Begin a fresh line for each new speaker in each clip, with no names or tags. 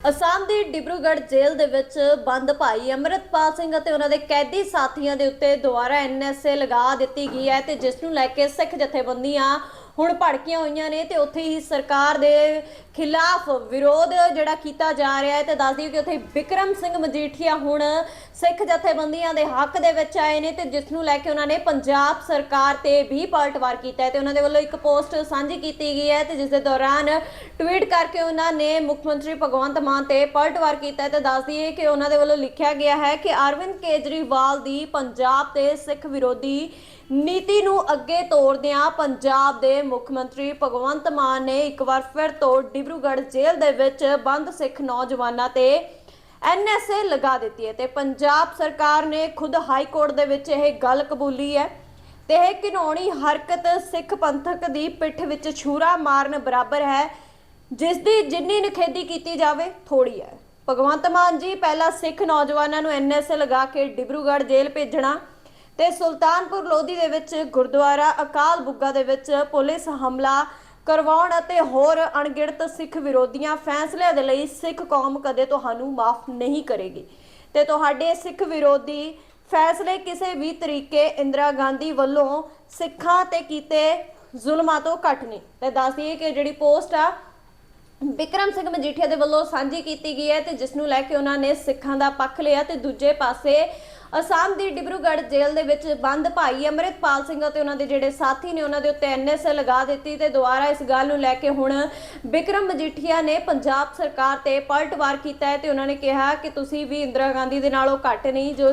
ਅਸਾਮ ਦੀ ਡਿਬਰੂਗੜ੍ਹ ਜੇਲ੍ਹ ਦੇ ਵਿੱਚ ਬੰਦ ਭਾਈ ਅਮਰਿਤਪਾਲ ਸਿੰਘ ਅਤੇ ਉਹਨਾਂ ਦੇ ਕੈਦੀ ਸਾਥੀਆਂ ਦੇ ਉੱਤੇ ਦੁਬਾਰਾ ਐਨਐਸਏ ਲਗਾ ਦਿੱਤੀ ਗਈ ਹੈ ਤੇ ਜਿਸ ਨੂੰ ਲੈ ਕੇ ਸਿੱਖ ਜਥੇਬੰਦੀਆਂ ਹੁਣ ਭੜਕੀਆਂ ਹੋਈਆਂ ਨੇ ਤੇ ਉੱਥੇ ਹੀ ਸਰਕਾਰ ਦੇ ਖਿਲਾਫ ਵਿਰੋਧ ਜਿਹੜਾ ਕੀਤਾ ਜਾ ਰਿਹਾ ਹੈ ਤੇ ਦੱਸ ਦਈਏ ਕਿ ਉੱਥੇ ਵਿਕਰਮ ਸਿੰਘ ਮਜੀਠੀਆ ਹੁਣ ਸਿੱਖ ਜਥੇਬੰਦੀਆਂ ਦੇ ਹੱਕ ਦੇ ਵਿੱਚ ਆਏ ਨੇ ਤੇ ਜਿਸ ਨੂੰ ਲੈ ਕੇ ਉਹਨਾਂ ਨੇ ਪੰਜਾਬ ਸਰਕਾਰ ਤੇ ਵੀ ਪਲਟਵਾਰ ਕੀਤਾ ਹੈ ਤੇ ਉਹਨਾਂ ਦੇ ਵੱਲੋਂ ਇੱਕ ਪੋਸਟ ਸਾਂਝੀ ਕੀਤੀ ਗਈ ਹੈ ਤੇ ਜਿਸ ਦੇ ਦੌਰਾਨ ਟਵੀਟ ਕਰਕੇ ਉਹਨਾਂ ਨੇ ਮੁੱਖ ਮੰਤਰੀ ਭਗਵੰਤ ਮਾਨ ਤੇ ਪਲਟਵਾਰ ਕੀਤਾ ਹੈ ਤੇ ਦੱਸ ਦਈਏ ਕਿ ਉਹਨਾਂ ਦੇ ਵੱਲੋਂ ਲਿਖਿਆ ਗਿਆ ਹੈ ਕਿ ਅਰਵਿੰਦ ਕੇਜਰੀਵਾਲ ਦੀ ਪੰਜਾਬ ਤੇ ਸਿੱਖ ਵਿਰੋਧੀ ਨੀਤੀ ਨੂੰ ਅੱਗੇ ਤੋਰਦਿਆਂ ਪੰਜਾਬ ਦੇ ਮੁੱਖ ਮੰਤਰੀ ਭਗਵੰਤ ਮਾਨ ਨੇ ਇੱਕ ਵਾਰ ਫਿਰ ਤੋਂ ਡਿਬਰੂਗੜ੍ਹ ਜੇਲ੍ਹ ਦੇ ਵਿੱਚ ਬੰਦ ਸਿੱਖ ਨੌਜਵਾਨਾਂ ਤੇ ਐਨਐਸਏ ਲਗਾ ਦਿੱਤੀ ਹੈ ਤੇ ਪੰਜਾਬ ਸਰਕਾਰ ਨੇ ਖੁਦ ਹਾਈ ਕੋਰਟ ਦੇ ਵਿੱਚ ਇਹ ਗੱਲ ਕਬੂਲੀ ਹੈ ਤੇ ਇਹ ਘਿਨੌਣੀ ਹਰਕਤ ਸਿੱਖ ਪੰਥਕ ਦੀ ਪਿੱਠ ਵਿੱਚ ਛੂਰਾ ਮਾਰਨ ਬਰਾਬਰ ਹੈ, ਜਿਸ ਦੀ ਜਿੰਨੀ ਨਿਖੇਧੀ ਕੀਤੀ ਜਾਵੇ ਥੋੜੀ ਹੈ। ਭਗਵੰਤ ਮਾਨ ਜੀ, ਪਹਿਲਾਂ ਸਿੱਖ ਨੌਜਵਾਨਾਂ ਨੂੰ ਐਨਐਸਏ ਲਗਾ ਕੇ ਡਿਬਰੂਗੜ੍ਹ ਜੇਲ੍ਹ ਭੇਜਣਾ ਤੇ ਸੁਲਤਾਨਪੁਰ ਲੋਧੀ ਦੇ ਵਿੱਚ ਗੁਰਦੁਆਰਾ ਅਕਾਲ ਬੁੱਗਾ ਦੇ ਵਿੱਚ ਪੁਲਿਸ ਹਮਲਾ ਕਰਵਾਉਣ ਅਤੇ ਹੋਰ ਅਣਗਿਣਤ ਸਿੱਖ ਵਿਰੋਧੀਆਂ ਫੈਸਲਿਆਂ ਦੇ ਲਈ ਸਿੱਖ ਕੌਮ ਕਦੇ ਤੁਹਾਨੂੰ ਮਾਫ ਨਹੀਂ ਕਰੇਗੀ। ਤੇ ਤੁਹਾਡੇ ਸਿੱਖ ਵਿਰੋਧੀ ਫੈਸਲੇ ਕਿਸੇ ਵੀ ਤਰੀਕੇ ਇੰਦਰਾ ਗਾਂਧੀ ਵੱਲੋਂ ਸਿੱਖਾਂ ਤੇ ਕੀਤੇ ਜ਼ੁਲਮਾਂ ਤੋਂ ਘੱਟ ਨਹੀਂ। ਤੇ ਦੱਸ ਦਈਏ ਕਿ ਜਿਹੜੀ ਪੋਸਟ ਆ ਵਿਕਰਮ ਸਿੰਘ ਮਜੀਠੀਆ ਦੇ ਵੱਲੋਂ ਸਾਂਝੀ ਕੀਤੀ ਗਈ ਹੈ ਤੇ ਜਿਸ ਨੂੰ ਲੈ ਕੇ ਉਹਨਾਂ ਨੇ ਸਿੱਖਾਂ ਦਾ ਪੱਖ ਲਿਆ ਤੇ ਦੂਜੇ ਪਾਸੇ ਅਸਾਮ ਦੀ ਡਿਬਰੂਗੜ੍ਹ ਜੇਲ੍ਹ ਦੇ ਵਿੱਚ ਬੰਦ ਭਾਈ ਅਮਰਿਤਪਾਲ ਸਿੰਘ ਅਤੇ ਉਹਨਾਂ ਦੇ ਜਿਹੜੇ ਸਾਥੀ ਨੇ, ਉਹਨਾਂ ਦੇ ਉੱਤੇ ਐਨਐਸਏ ਲਗਾ ਦਿੱਤੀ ਤੇ ਦੁਬਾਰਾ ਇਸ ਗੱਲ ਨੂੰ ਲੈ ਕੇ ਹੁਣ ਵਿਕਰਮ ਮਜੀਠੀਆ ਨੇ ਪੰਜਾਬ ਸਰਕਾਰ ਤੇ ਪਲਟਵਾਰ ਕੀਤਾ ਹੈ ਤੇ ਉਹਨਾਂ ਨੇ ਕਿਹਾ ਕਿ ਤੁਸੀਂ ਵੀ ਇੰਦਰਾ ਗਾਂਧੀ ਦੇ ਨਾਲੋਂ ਘੱਟ ਨਹੀਂ, ਜੋ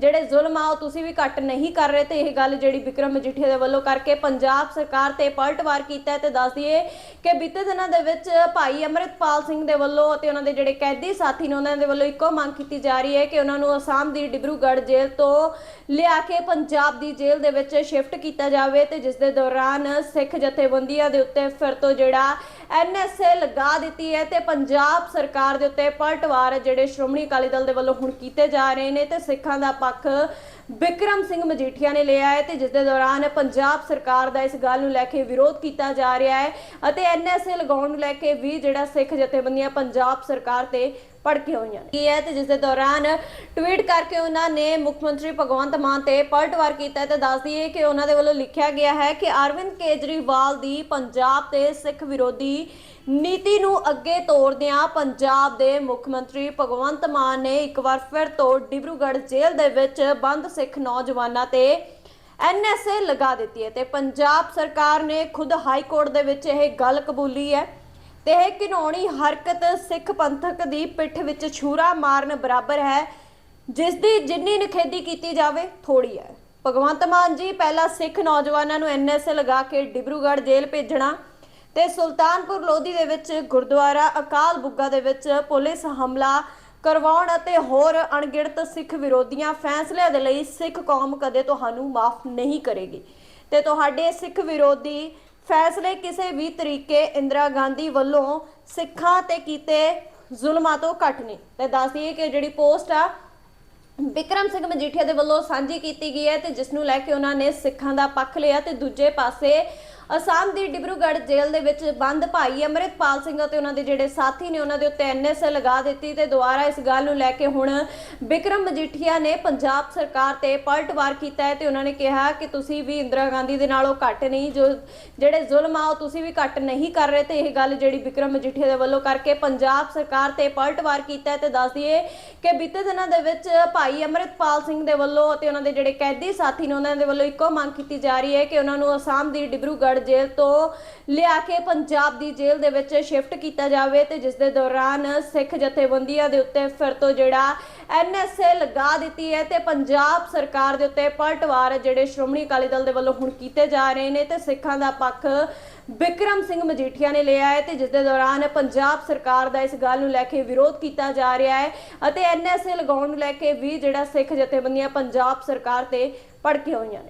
ਜਿਹੜੇ ਜ਼ੁਲਮ ਆ ਉਹ ਤੁਸੀਂ ਵੀ ਘੱਟ ਨਹੀਂ ਕਰ ਰਹੇ ਤੇ ਇਹ ਗੱਲ ਜਿਹੜੀ ਵਿਕਰਮ ਮਜੀਠੀਆ ਦੇ ਵੱਲੋਂ ਕਰਕੇ ਪੰਜਾਬ ਸਰਕਾਰ ਤੇ ਪਲਟਵਾਰ ਕੀਤਾ ਹੈ ਤੇ ਦੱਸ ਦਈਏ ਕਿ ਬੀਤੇ ਦਿਨਾਂ ਦੇ ਵਿੱਚ ਭਾਈ ਅਮਰਿਤਪਾਲ ਸਿੰਘ ਦੇ ਵੱਲੋਂ ਅਤੇ ਉਹਨਾਂ ਦੇ ਜਿਹੜੇ ਕੈਦੀ ਸਾਥੀ ਨੇ, ਉਹਨਾਂ ਦੇ ਵੱਲੋਂ ਇੱਕੋ ਮੰਗ ਕੀਤੀ ਜਾ ਰਹੀ ਹੈ ਕਿ ਉਹਨਾਂ ਨੂੰ ਅਸਾਮ ਦੀ ਡਿਬਰੂਗੜ੍ਹ ਜੇਲ੍ਹ ਤੋਂ ਲਿਆ ਕੇ ਪੰਜਾਬ ਦੀ ਜੇਲ੍ਹ ਦੇ ਵਿੱਚ ਸ਼ਿਫਟ ਕੀਤਾ ਜਾਵੇ ਤੇ ਜਿਸ ਦੇ ਦੌਰਾਨ ਸਿੱਖ ਜਥੇਬੰਦੀਆਂ ਦੇ ਉੱਤੇ ਫਿਰ ਤੋਂ ਜਿਹੜਾ ਐਨਐਸਏ ਲਗਾ ਦਿੱਤੀ ਹੈ ਤੇ ਪੰਜਾਬ ਸਰਕਾਰ ਦੇ ਉੱਤੇ ਪਲਟਵਾਰ ਜਿਹੜੇ ਸ਼੍ਰੋਮਣੀ ਅਕਾਲੀ ਦਲ ਦੇ ਵੱਲੋਂ ਹੁਣ ਕੀਤੇ ਜਾ ਰਹੇ ਨੇ ਤੇ ਸਿੱਖਾਂ ਦਾ ਪੱਖ ਬਿਕਰਮ ਸਿੰਘ ਮਜੀਠੀਆ ਨੇ ਲਿਆ ਹੈ ਤੇ ਜਿਸ ਦੇ ਦੌਰਾਨ ਪੰਜਾਬ ਸਰਕਾਰ ਦਾ ਇਸ ਗੱਲ ਨੂੰ ਲੈ ਕੇ ਵਿਰੋਧ ਕੀਤਾ ਜਾ ਰਿਹਾ ਹੈ ਅਤੇ ਐਨਐਸਏ ਲਗਾਉਣ ਨੂੰ ਲੈ ਕੇ ਵੀ ਜਿਹੜਾ ਸਿੱਖ ਜਥੇਬੰਦੀਆਂ ਪੰਜਾਬ ਸਰਕਾਰ ਤੇ ਭੜਕੇ ਹੋਈਆਂ ਨੇ। ਕੀ ਹੈ ਤੇ ਜਿਸ ਦੇ ਦੌਰਾਨ ਟਵੀਟ ਕਰਕੇ ਉਹਨਾਂ ਨੇ ਮੁੱਖ ਮੰਤਰੀ ਭਗਵੰਤ ਮਾਨ ਤੇ ਪਲਟਵਾਰ ਕੀਤਾ ਤੇ ਦੱਸ ਦਈਏ ਕਿ ਉਹਨਾਂ ਦੇ ਵੱਲੋਂ ਲਿਖਿਆ ਗਿਆ ਹੈ ਕਿ ਅਰਵਿੰਦ ਕੇਜਰੀਵਾਲ ਦੀ ਪੰਜਾਬ ਤੇ ਸਿੱਖ ਵਿਰੋਧੀ ਨੀਤੀ ਨੂੰ ਅੱਗੇ ਤੋਰਦਿਆਂ ਪੰਜਾਬ ਦੇ ਮੁੱਖ ਮੰਤਰੀ ਭਗਵੰਤ ਮਾਨ ਨੇ ਇੱਕ ਵਾਰ ਫਿਰ ਤੋਂ ਡਿਬਰੂਗੜ੍ਹ ਜੇਲ੍ਹ ਦੇ ਵਿੱਚ ਬੰਦ ਸਿੱਖ ਨੌਜਵਾਨਾਂ ਤੇ ਐਨਐਸਏ ਲਗਾ ਦਿੱਤੀ ਹੈ ਤੇ ਪੰਜਾਬ ਸਰਕਾਰ ਨੇ ਖੁਦ ਹਾਈ ਕੋਰਟ ਦੇ ਵਿੱਚ ਇਹ ਗੱਲ ਕਬੂਲੀ ਹੈ। ਤੇ ਇਹ ਘਿਨੌਣੀ ਹਰਕਤ ਸਿੱਖ ਪੰਥਕ ਦੀ ਪਿੱਠ ਵਿੱਚ ਛੁਰਾ ਮਾਰਨ ਬਰਾਬਰ ਹੈ, ਜਿਸ ਦੀ ਜਿੰਨੀ ਨਿਖੇਧੀ ਕੀਤੀ ਜਾਵੇ ਥੋੜੀ ਹੈ। ਭਗਵੰਤ ਮਾਨ ਜੀ ਪਹਿਲਾਂ ਸਿੱਖ ਨੌਜਵਾਨਾਂ ਨੂੰ ਐਨਐਸਏ ਲਗਾ ਕੇ ਡਿਬਰੂਗੜ੍ਹ ਜੇਲ੍ਹ ਭੇਜਣਾ ਤੇ ਸੁਲਤਾਨਪੁਰ ਲੋਧੀ ਦੇ ਵਿੱਚ ਗੁਰਦੁਆਰਾ ਅਕਾਲ ਬੁੱਗਾ ਦੇ ਵਿੱਚ ਪੁਲਿਸ ਹਮਲਾ ਕਰਵਾਉਣ ਅਤੇ ਹੋਰ ਅਣਗਿਣਤ ਸਿੱਖ ਵਿਰੋਧੀਆਂ ਫੈਸਲਿਆਂ ਦੇ ਲਈ ਸਿੱਖ ਕੌਮ ਕਦੇ ਤੁਹਾਨੂੰ ਮਾਫ ਨਹੀਂ ਕਰੇਗੀ। ਤੇ ਤੁਹਾਡੇ ਸਿੱਖ ਵਿਰੋਧੀ ਫੈਸਲੇ ਕਿਸੇ ਵੀ ਤਰੀਕੇ ਇੰਦਰਾ ਗਾਂਧੀ ਵੱਲੋਂ ਸਿੱਖਾਂ ਤੇ ਕੀਤੇ ਜ਼ੁਲਮਾਂ ਤੋਂ ਘੱਟ ਨਹੀਂ। ਤੇ ਦੱਸ ਦਈਏ ਕਿ ਜਿਹੜੀ ਪੋਸਟ ਆ, ਵਿਕਰਮ ਸਿੰਘ ਮਜੀਠੀਆ ਦੇ ਵੱਲੋਂ ਸਾਂਝੀ ਕੀਤੀ ਗਈ ਹੈ ਤੇ ਜਿਸ ਨੂੰ ਲੈ ਕੇ ਉਹਨਾਂ ਨੇ ਸਿੱਖਾਂ ਦਾ ਪੱਖ ਲਿਆ ਤੇ ਦੂਜੇ ਪਾਸੇ ਅਸਾਮ ਦੀ ਡਿਬਰੂਗੜ੍ਹ ਜੇਲ੍ਹ ਦੇ ਵਿੱਚ ਬੰਦ ਭਾਈ ਅਮਰਿਤਪਾਲ ਸਿੰਘ ਅਤੇ ਉਹਨਾਂ ਦੇ ਜਿਹੜੇ ਸਾਥੀ ਨੇ, ਉਹਨਾਂ ਦੇ ਉੱਤੇ ਐਨਐਸਏ ਲਗਾ ਦਿੱਤੀ ਤੇ ਦੁਬਾਰਾ ਇਸ ਗੱਲ ਨੂੰ ਲੈ ਕੇ ਹੁਣ ਬਿਕਰਮ ਮਜੀਠੀਆ ਨੇ ਪੰਜਾਬ ਸਰਕਾਰ ਤੇ ਪਲਟਵਾਰ ਕੀਤਾ ਹੈ ਤੇ ਉਹਨਾਂ ਨੇ ਕਿਹਾ ਕਿ ਤੁਸੀਂ ਵੀ ਇੰਦਰਾ ਗਾਂਧੀ ਦੇ ਨਾਲੋਂ ਘੱਟ ਨਹੀਂ, ਜੋ ਜਿਹੜੇ ਜ਼ੁਲਮ ਆ ਉਹ ਤੁਸੀਂ ਵੀ ਘੱਟ ਨਹੀਂ ਕਰ ਰਹੇ ਤੇ ਇਹ ਗੱਲ ਜਿਹੜੀ ਬਿਕਰਮ ਮਜੀਠੀਆ ਦੇ ਵੱਲੋਂ ਕਰਕੇ ਪੰਜਾਬ ਸਰਕਾਰ ਤੇ ਪਲਟਵਾਰ ਕੀਤਾ ਹੈ ਤੇ ਦੱਸ ਦਈਏ ਕਿ ਬੀਤੇ ਦਿਨਾਂ ਦੇ ਵਿੱਚ ਭਾਈ ਅਮਰਿਤਪਾਲ ਸਿੰਘ ਦੇ ਵੱਲੋਂ ਅਤੇ ਉਹਨਾਂ ਦੇ ਜਿਹੜੇ ਕੈਦੀ ਸਾਥੀ ਨੇ, ਉਹਨਾਂ ਦੇ ਵੱਲੋਂ ਇੱਕੋ ਮੰਗ ਕੀਤੀ ਜਾ ਰਹੀ ਹੈ ਕਿ ਉਹਨਾਂ ਨੂੰ ਅਸਾਮ ਦੀ ਡਿਬਰੂਗੜ੍ਹ ਜੇਲ੍ਹ ਤੋਂ ਲਿਆ ਕੇ ਪੰਜਾਬ ਦੀ ਜੇਲ੍ਹ ਦੇ ਵਿੱਚ ਸ਼ਿਫਟ ਕੀਤਾ ਜਾਵੇ ਤੇ ਜਿਸ ਦੇ ਦੌਰਾਨ ਸਿੱਖ ਜਥੇਬੰਦੀਆਂ ਦੇ ਉੱਤੇ ਫਿਰ ਤੋਂ ਜਿਹੜਾ ਐਨਐਸਏ ਲਗਾ ਦਿੱਤੀ ਹੈ ਤੇ ਪੰਜਾਬ ਸਰਕਾਰ ਦੇ ਉੱਤੇ ਪਲਟਵਾਰ ਜਿਹੜੇ ਸ਼੍ਰੋਮਣੀ ਅਕਾਲੀ ਦਲ ਦੇ ਵੱਲੋਂ ਹੁਣ ਕੀਤੇ ਜਾ ਰਹੇ ਨੇ ਤੇ ਸਿੱਖਾਂ ਦਾ ਪੱਖ ਵਿਕਰਮ ਸਿੰਘ ਮਜੀਠੀਆ ਨੇ ਲਿਆ ਹੈ ਤੇ ਜਿਸ ਦੇ ਦੌਰਾਨ ਪੰਜਾਬ ਸਰਕਾਰ ਦਾ ਇਸ ਗੱਲ ਨੂੰ ਲੈ ਕੇ ਵਿਰੋਧ ਕੀਤਾ ਜਾ ਰਿਹਾ ਹੈ ਅਤੇ ਐਨਐਸਏ ਲਗਾਉਣ ਨੂੰ ਲੈ ਕੇ ਵੀ ਜਿਹੜਾ ਸਿੱਖ ਜਥੇਬੰਦੀਆਂ ਪੰਜਾਬ ਸਰਕਾਰ ਤੇ ਭੜਕੇ ਹੋਈਆਂ ਨੇ।